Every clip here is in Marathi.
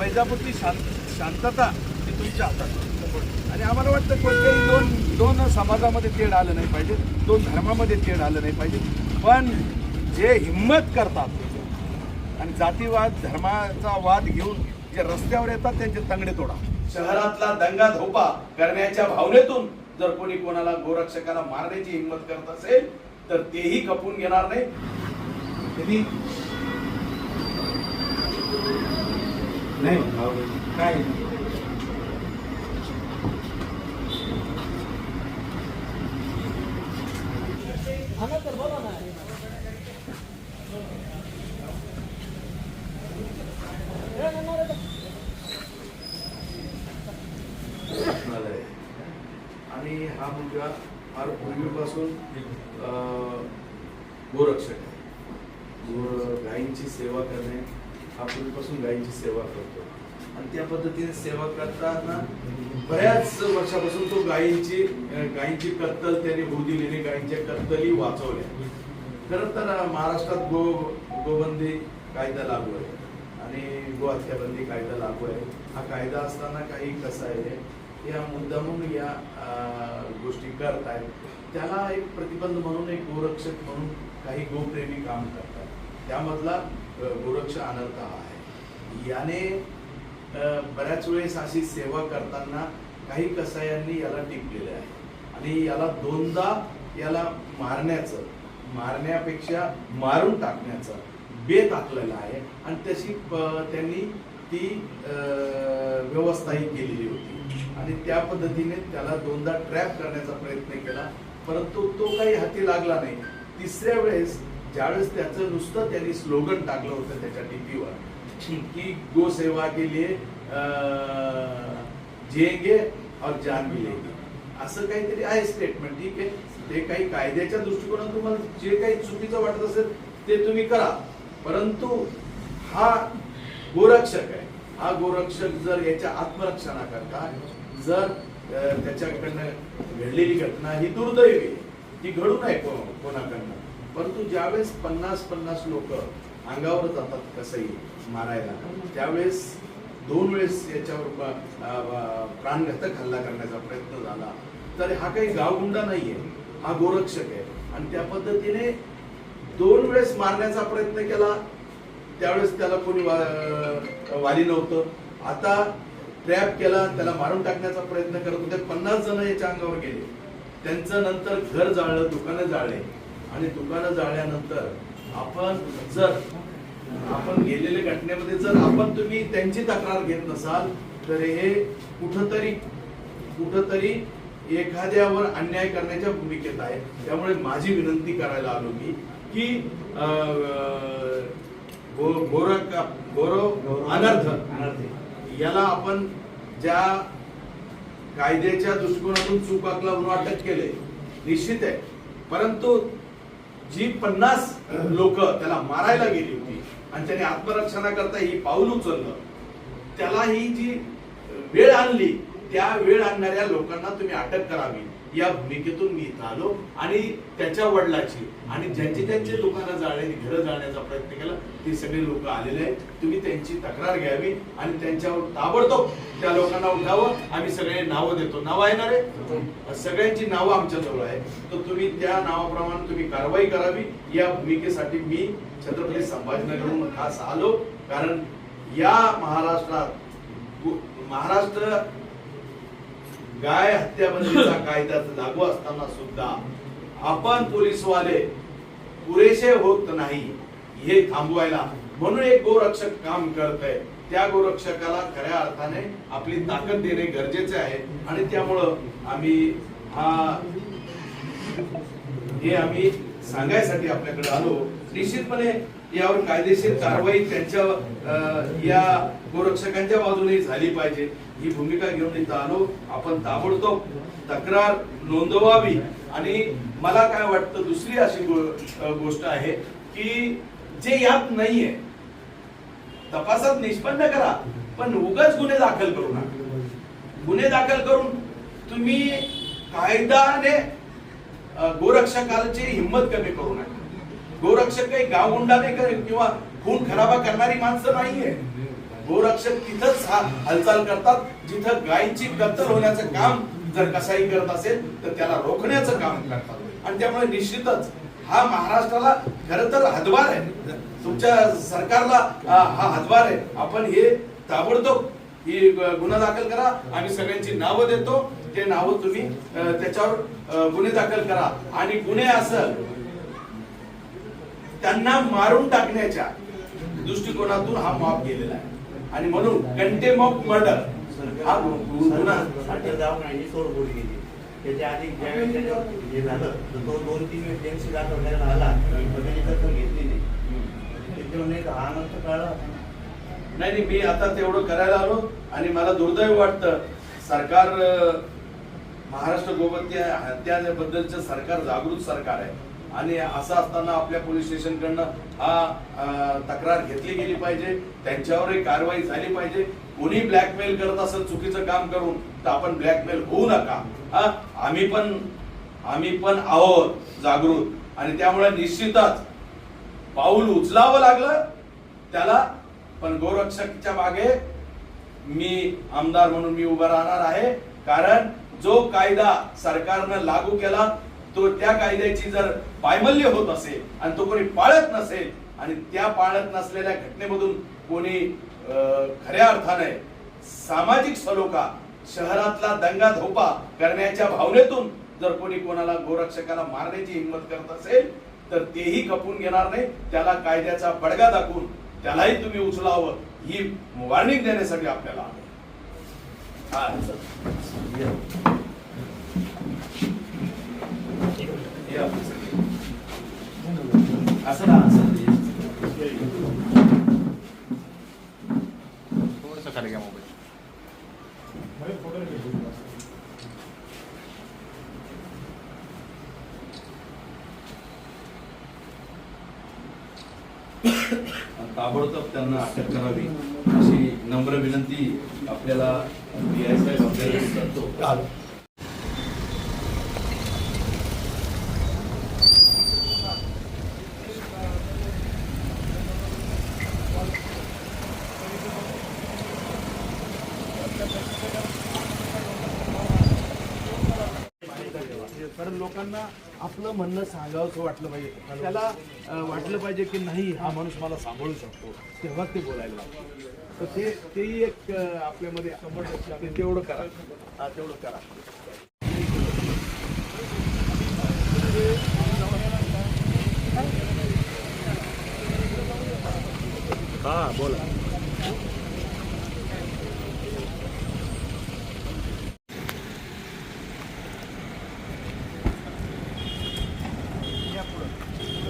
वैजापूरची शांत शांतता ही तुमच्या हातात आणि आम्हाला वाटतं कोणत्याही दोन दोन समाजामध्ये तेढ आलं नाही पाहिजे. दोन धर्मामध्ये तेढ आलं नाही पाहिजे. पण जे हिंमत करतात आणि जातीवाद धर्माचा वाद घेऊन जे रस्त्यावर येतात त्यांचे तंगडे तोडा. शहरातला दंगा धोपा करण्याच्या भावनेतून जर कोणी कोणाला गोरक्षकाला मारण्याची हिंमत करत असेल तर तेही खपून घेणार नाही. नाही. काय? आणि हा मुलगा फार पूर्वीपासून गोरक्षक आहे. गोर गायींची सेवा करणे हा पूर्वीपासून गायींची सेवा करतो. आणि त्या पद्धतीने सेवा करताना बऱ्याच वर्षापासून तो गायींची गायींची कत्तल त्यांनी होऊ दिली गायींच्या कत्तली वाचवल्या. खरं तर महाराष्ट्रात गो गोबंदी कायदा लागू आहे. आणि गो हत्याबंदी कायदा लागू आहे. हा कायदा असताना काही कसा आहे या मुद्दा म्हणून या गोष्टी करत आहेत त्याला एक प्रतिबंध म्हणून एक गोरक्षक म्हणून काही गोप्रेमी काम करतात. त्यामधला गोरक्ष अनर्थ आहे. याने बऱ्याच वेळेस अशी सेवा करताना काही कसायांनी याला टिपलेलं आहे. आणि याला दोनदा याला मारण्याचं मारण्यापेक्षा मारून टाकण्याचं बेत आखलेला आहे. आणि तशी त्यांनी ती व्यवस्थाही केलेली होती. आणि त्या पद्धतीने त्याला दोनदा ट्रॅप करण्याचा प्रयत्न केला. परंतु तो काही हाती लागला नाही. तिसऱ्या वेळेस ज्यावेळेस त्याचं नुसतं त्यांनी स्लोगन टाकलं होतं त्याच्या टीपीवर की गो सेवा के लिए अं, जिएंगे और जान भी असं काहीतरी आहे स्टेटमेंट ठीक आहे? ते काही कायद्याच्या दृष्टिकोनातून तुम्हाला जे काही चुकीचं वाटत असेल ते तुम्ही करा. परंतु हा गोरक्षक आहे. हा गोरक्षक जर याच्या आत्मरक्षणाकरता जर त्याच्याकडनं घडलेली घटना ही दुर्दैवी आहे. ही घडू नये कोणाकडनं. परंतु ज्यावेळेस पन्नास पन्नास लोक अंगावर जातात कसंही मारायला त्यावेळेस दोन वेळेस याच्यावर प्राणघातक हल्ला करण्याचा प्रयत्न झाला. तर हा काही गावगुंडा नाहीये हा गोरक्षक आहे. आणि त्या पद्धतीने दोन वेळेस मारण्याचा प्रयत्न केला त्यावेळेस त्याला कोणी वा- वाली नव्हतं. आता ट्रॅप केला त्याला मारून टाकण्याचा प्रयत्न करत होते. पन्नास जण याच्या अंगावर गेले. त्यांचं नंतर घर जाळलं दुकानं जाळले. आणि दुकानं जाळल्यानंतर आपण जर आपण गेलेल्या घटनेमध्ये जर आपण तुम्ही त्यांची तक्रार घेत नसाल तर हे कुठंतरी कुठंतरी एखाद्यावर अन्याय करण्याच्या भूमिकेत आहे. त्यामुळे माझी विनंती करायला आलो मी की अं, गोरख गौरव अनर्थ याला आपण ज्या कायद्याच्या दृष्टिकोनातून चूक आकला अटक केले निश्चित आहे. परंतु जी पन्नास लोक त्याला मारायला गेली होती आणि त्याने आत्मरक्षणाकरता ही पाऊल उचललं त्याला ही जी वेळ आणली त्या वेळ आणणाऱ्या लोकांना तुम्ही अटक करावी. या भूमिकेतून मी इथं आलो आणि त्याच्या वडिलाची आणि ज्यांची त्यांची लोकांना जाण्याची घरं जाण्याचा प्रयत्न केला ती सगळे लोक आलेले आहेत. तुम्ही त्यांची तक्रार घ्यावी आणि त्यांच्यावर ताबडतोब त्या लोकांना उठावं. आम्ही सगळे नावं देतो. नाव आहे ना रे? सगळ्यांची नावं आमच्या जवळ आहे तर तुम्ही त्या नावाप्रमाणे तुम्ही कारवाई करावी. या भूमिकेसाठी मी छत्रपती संभाजीनगरहून खास आलो. कारण या महाराष्ट्रात महाराष्ट्र गाय हत्याबंदीचा कायदा लागू असताना सुद्धा आपण पोलीसवाले पुरेसे होत नाही हे थांबवायला. म्हणून एक गोरक्षक काम करत आहे त्या गोरक्षकाला खऱ्या अर्थाने आपली ताकद देणे गरजेचे आहे. आणि त्यामुळं आम्ही हा हे आम्ही सांगायसाठी आपल्याकडे आलो. निश्चितपणे यावर कायदेशीर कारवाई त्यांच्या अं, या गोरक्षकांच्या बाजूने झाली पाहिजे. ही भूमिका घेऊन इथं आलो. आपण ताबडतोब तक्रार नोंदवावी. आणि मला काय वाटतं दुसरी अशी गोष्ट आहे की जे यात नाहीये तपासात निष्पन्न करा पण उगाच गुन्हे दाखल करू नका. गुन्हे दाखल करून तुम्ही कायदाने अ, गोरक्षकाची हिंमत कमी करू नका. गोरक्षक काही गावगुंडा नाही करे किंवा खून खराबा करणारी माणसं नाहीये. गोरक्षक तिथंच हा हालचाल करतात जिथं गायींची कत्तल होण्याचं काम जर कसाही करत असेल तर त्याला रोखण्याचं काम करतात. आणि त्यामुळे निश्चितच हा महाराष्ट्राला खर तर हदवार आहे. तुमच्या सरकारला हा हदवार आहे. आपण हे ताबडतोब ही गुन्हा दाखल करा. आम्ही सगळ्यांची नावं देतो. ते नावं तुम्ही त्याच्यावर गुन्हे दाखल करा. आणि गुन्हे असं त्यांना मारून टाकण्याच्या दृष्टिकोनातून हा मॉब गेलेला आहे. आणि म्हणून कंटेम ऑफ मर्डर हा गुन्हा. त्याच्या आधी हे झालं तर तो दोन तीन वेळेस आला. दखल घेतली नाही. नाही तर हा नंतर कळला नाही नाही मी आता तेवढं करायला आलो आणि मला दुर्दैव वाटतं सरकार महाराष्ट्र गोपत्य हत्याबद्दलचं सरकार जागृत सरकार आहे. आणि असं असताना आपल्या पोलीस स्टेशनकडनं हा तक्रार घेतली गेली पाहिजे. त्यांच्यावरही कारवाई झाली पाहिजे. कोणी ब्लॅकमेल करत असेल चुकीचं काम करून तर आपण ब्लॅकमेल होऊ नका. हा आम्ही पण आम्ही पण आहोत जागृत. आणि त्यामुळे निश्चितच पाऊल उचलावं लागलं. त्याला पण गोरक्षकच्या मागे मी आमदार म्हणून मी उभा राहणार आहे. कारण जो कायदा सरकारनं लागू केला तो त्या कायद्याची जर पायमल्य होत असेल आणि तो कोणी पाळत नसेल आणि त्या पाळत नसलेल्या घटनेमधून कोणी खऱ्या अर्थाने सामाजिक सलोखा शहरातला दंगा धोपा करण्याच्या भावनेतून जर कोणी कोणाला गोरक्षकाला मारण्याची हिंमत करत असेल तर तेही खपून घेणार नाही. त्याला कायद्याचा बडगा दाखवून त्यालाही तुम्ही उचलावं ही वॉर्निंग देण्यासाठी आपल्याला आलोय. हा, चल. या. या. असं ना असं थोडंसं खाली घ्या मोबाईल. ताबडतोब त्यांना अटक करावी अशी नम्र विनंती आपल्याला पी आय साहेब आपल्याला करतो. कारण लोकांना आपलं म्हणणं सांगावंसं वाटलं पाहिजे. त्याला वाटलं पाहिजे की नाही हा माणूस मला सांभाळू शकतो. तेव्हा ते बोलायला लागतो. तर ते तेही एक आपल्यामध्ये ते तेवढं करा. हा तेवढं करा. हा बोला.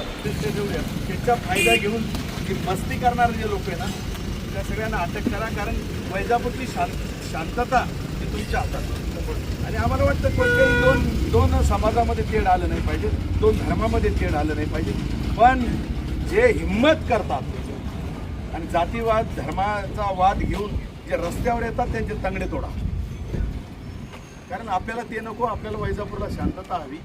त्याचा फायदा घेऊन जी मस्ती करणारे जे लोक आहे ना त्या सगळ्यांना अटक करा कारण वैजापूरची शांत शांतता ही तुमच्या हातात आणि आम्हाला वाटतं कोणत्याही दोन दोन समाजामध्ये तेढ आलं नाही पाहिजे दोन धर्मामध्ये तेढ आलं नाही पाहिजे. पण जे हिंमत करतात आणि जातीवाद धर्माचा वाद घेऊन जे रस्त्यावर येतात त्यांचे तंगडे तोडा. कारण आपल्याला ते नको आपल्याला वैजापूरला शांतता हवी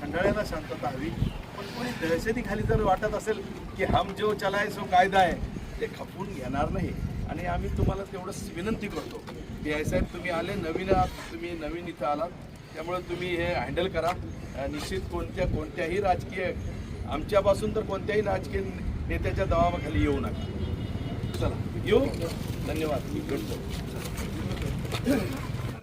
खंडाळ्याला शांतता हवी. पण कोणी दहशतीखाली जर वाटत असेल की हम जो चलाय सो कायदा आहे ते खपून घेणार नाही. आणि आम्ही तुम्हाला तेवढंच विनंती करतो की आय साहेब तुम्ही आले नवीन तुम्ही नवीन इथं आलात. त्यामुळे तुम्ही हे हँडल करा. निश्चित कोणत्या कोणत्याही राजकीय आमच्यापासून तर कोणत्याही राजकीय नेत्याच्या दबावाखाली येऊ नका. चला येऊ? धन्यवाद. मी भेटतो